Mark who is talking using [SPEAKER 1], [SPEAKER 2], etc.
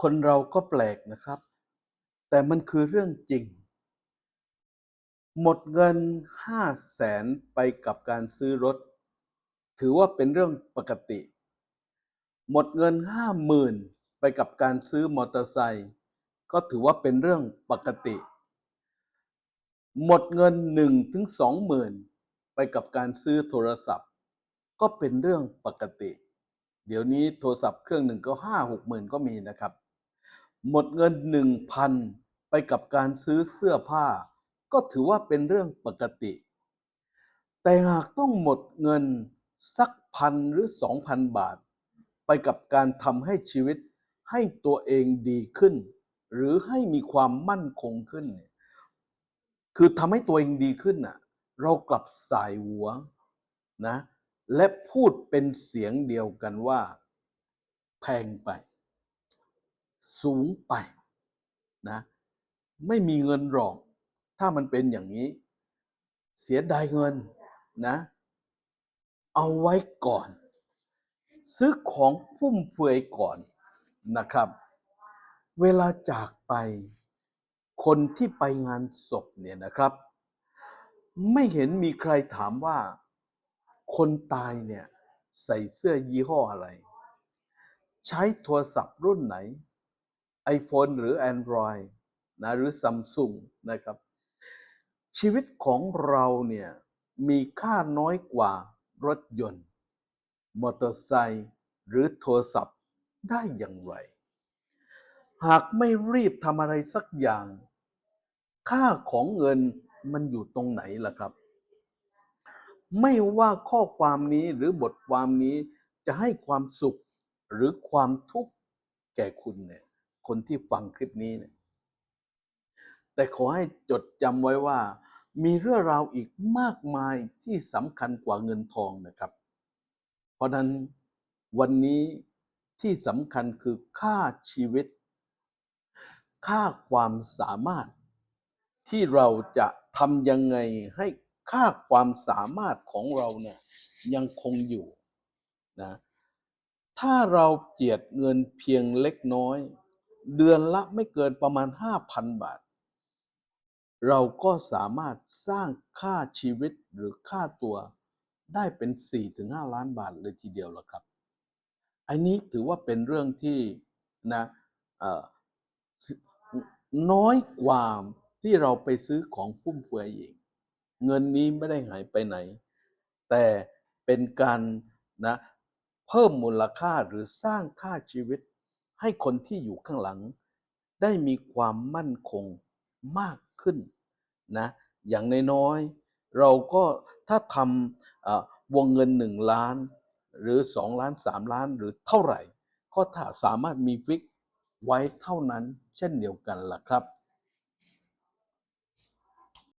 [SPEAKER 1] คนเราก็แปลกนะครับ แต่มันคือเรื่องจริง หมดเงินห้าแสนไปกับการซื้อรถ ถือว่าเป็นเรื่องปกติ หมดเงินห้าหมื่นไปกับการซื้อมอเตอร์ไซค์ก็ถือว่าเป็นเรื่องปกติ หมดเงินหนึ่งถึงสองหมื่นไปกับการซื้อโทรศัพท์ ก็เป็นเรื่องปกติ เดี๋ยวนี้โทรศัพท์เครื่องหนึ่งก็ห้าหกหมื่นก็มีนะครับ หมดเงินหนึ่งพันไปกับการซื้อเสื้อผ้า ก็ถือว่าเป็นเรื่องปกติ แต่หากต้องหมดเงินสักพันหรือสองพันบาท ไปกับการทำให้ชีวิตให้ตัวเองดีขึ้น หรือให้มีความมั่นคงขึ้น คือทำให้ตัวเองดีขึ้นน่ะเรากลับสายหัวนะและพูดเป็นเสียงเดียวกันว่า แพงไป สูงไปนะไม่มีเงินหรอก ถ้ามันเป็นอย่างนี้ เสียดายเงินนะ เอาไว้ก่อน ซื้อของฟุ่มเฟือยก่อนนะครับ เวลาจากไป คนที่ไปงานศพเนี่ยนะครับ ไม่เห็นมีใครถามว่า คนตายเนี่ย ใส่เสื้อยี่ห้ออะไร ใช้โทรศัพท์รุ่นไหน iPhone หรือ Android นะหรือ Samsung นะครับ ชีวิตของเราเนี่ยมีค่าน้อยกว่ารถยนต์ มอเตอร์ไซค์หรือโทรศัพท์ได้อย่างไร หากไม่รีบทำอะไรสักอย่าง ค่าของเงินมันอยู่ตรงไหนล่ะครับ ไม่ว่าข้อความนี้หรือบทความนี้จะให้ความสุขหรือความทุกข์แก่คุณเนี่ย คนที่ฟังคลิปนี้เนี่ยแต่ขอให้จดจำไว้ว่า มีเรื่องราวอีกมากมายที่สำคัญกว่าเงินทองนะครับ เพราะนั้นวันนี้ที่สำคัญคือค่าชีวิต ค่าความสามารถ ที่เราจะทำยังไงให้ค่าความสามารถของเราเนี่ยยังคงอยู่นะถ้าเราเจียดเงินเพียงเล็กน้อย เดือนละไม่เกินประมาณ 5,000 บาท เราก็สามารถสร้างค่าชีวิตหรือค่าตัวได้เป็น 4-5 ล้านบาทเลยทีเดียวละครับ อันนี้ถือว่าเป็นเรื่องที่นะเออน้อยกว่าที่เราไปซื้อของฟุ่มเฟือยเอง เงินนี้ไม่ได้หายไปไหน แต่เป็นการนะเพิ่มมูลค่าหรือสร้างค่าชีวิต ให้คนที่อยู่ข้างหลัง ได้มีความมั่นคงมากขึ้นนะอย่างน้อยๆเราก็ถ้าทำอ่อวงเงิน1ล้าน หรือ2ล้าน3ล้านหรือเท่าไหร่ ก็ถ้าสามารถมีฟิกไว้เท่านั้นเช่นเดียวกันล่ะครับ